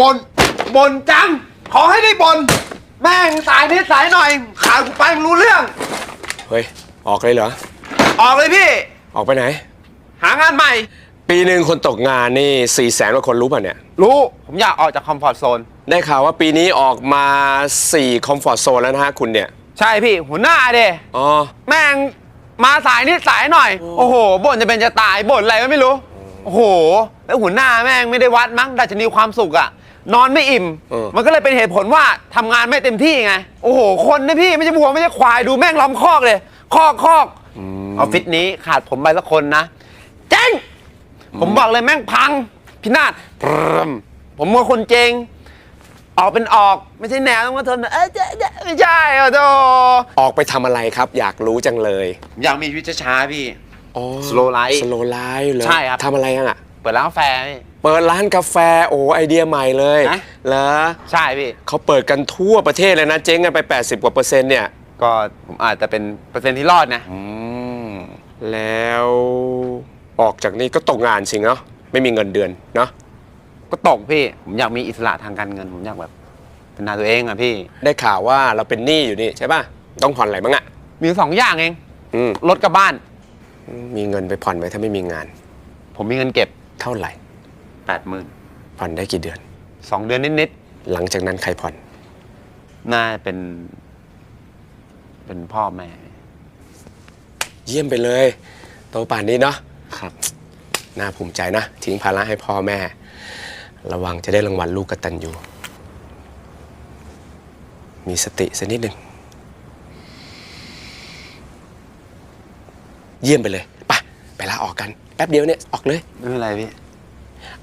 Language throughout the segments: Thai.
บน บนจัง ขอให้ได้บน แม่งสายนิดสายหน่อย ขาดกูไปมึงรู้เรื่อง เฮ้ย ออกเลยเหรอ ออกเลยพี่ ออกไปไหน หางานใหม่ ปีหนึ่งคนตกงานนี่สี่แสนกว่าคนรู้ป่ะเนี่ย รู้ ผมอยากออกจากคอมฟอร์ทโซน ได้ข่าวว่าปีนี้ออกมา4คอมฟอร์ z โซนแล้วนะฮะคุณเนี่ย ใช่พี่ หัวหน้าเดอ๋อ แม่งมาสายนิดสายหน่อย โอ้โหบ่นจะเป็นจะตายบ่นอะไรก็ไม่รู้ โอ้โห แล้วหัวหน้าแม่งไม่ได้วัดมั้งดัชนีความสุขอะ นอนไม่อิ่ม เออ มันก็เลยเป็นเหตุผลว่าทำงานไม่เต็มที่ไง โอ้โห คนนะพี่ไม่ใช่วัวไม่ใช่ควายดูแม่งล้อมคอกเลย คอกคอกออฟฟิศนี้ขาดผมไปสักคนนะเจ๊งผมบอกเลยแม่งพัง พินาศพรึมผมว่าคนเจง ออกเป็นออกไม่ใช่แนวต้องมาทนเอ้ยเจ๊เจ๊ไม่ใช่อะโธ่ออกไปทำอะไรครับ อยากรู้จังเลยอยากมีชีวิตช้าๆพี่อ๋อ Slow life สโลไลฟ์เหรอใช่ครับ ทำอะไรอะ เปิดร้านกาแฟพี่ เปิดร้านกาแฟโอ้ไอเดียใหม่เลยฮะเหรอใช่พี่ เขาเปิดกันทั่วประเทศเลยนะเจ๊งกันไป 80 กว่าเปอร์เซ็นต์เนี่ย ก็ผมอาจจะเป็นเปอร์เซ็นต์ที่รอดนะแล้วออกจากนี้ก็ตกงานสิเนาะไม่มีเงินเดือนเนาะก็ตกพี่ ผมอยากมีอิสระทางการเงิน ผมอยากแบบเป็นนายตัวเองอะพี่ ได้ข่าวว่าเราเป็นหนี้อยู่นี่ใช่ป่ะ ต้องผ่อนอะไรบ้างอะมีสองอย่างเองอืมรถกับบ้าน มีเงินไปผ่อนไหมถ้าไม่มีงาน ผมมีเงินเก็บ เท่าไหร่ แปดหมื่นผ่อนได้กี่เดือน สองเดือนนิดหลังจากนั้นใครผ่อน ๆน่าเป็น เป็นพ่อแม่ เยี่ยมไปเลย โตป่านนี้เนาะครับ น่าภูมิใจนะ ทิ้งภาระให้พ่อแม่ ระวังจะได้รางวัลลูกกตัญญูมีสติสักนิดหนึ่ง เยี่ยมไปเลยไปไปลาออกกัน แป๊บเดียวเนี่ย ออกเลย ไม่เป็นไรพี่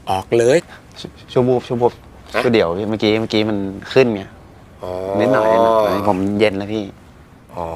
ออกเลยชชั่วบูบชั่วบูบฮะก็เดี๋ยวพี่เมื่อกี้เมื่อกี้มันขึ้นไงอ๋อนิดหน่อยนิดหน่อยผมเย็นแล้วพี่อ๋อ